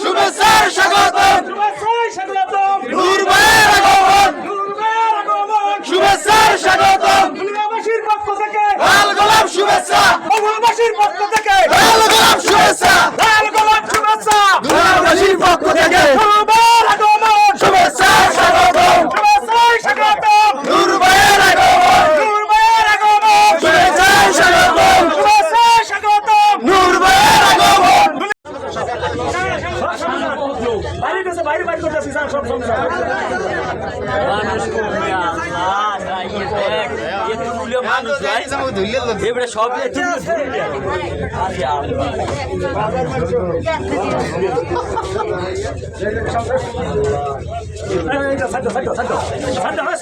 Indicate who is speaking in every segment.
Speaker 1: শুভেচ্ছার স্বাগতম। নূর ভাইয়ের আগমন। শুভেচ্ছার স্বাগতম। লাল গোলাপ শুভেচ্ছা। লাল গোলাপ শুভেচ্ছা গোলাপবাসীর পক্ষ থেকে শুভেচ্ছার স্বাগতম নূর ভাইয়ের আগমন শুভেচ্ছার স্বাগতম নূর ভাইয়ের আগমন
Speaker 2: বাইরে বাইরে করতেছি স্যার সব সমস্যা
Speaker 3: সব
Speaker 2: সাইড সাইড হয়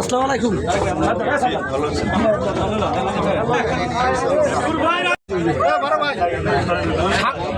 Speaker 2: আসসালামু আলাইকুম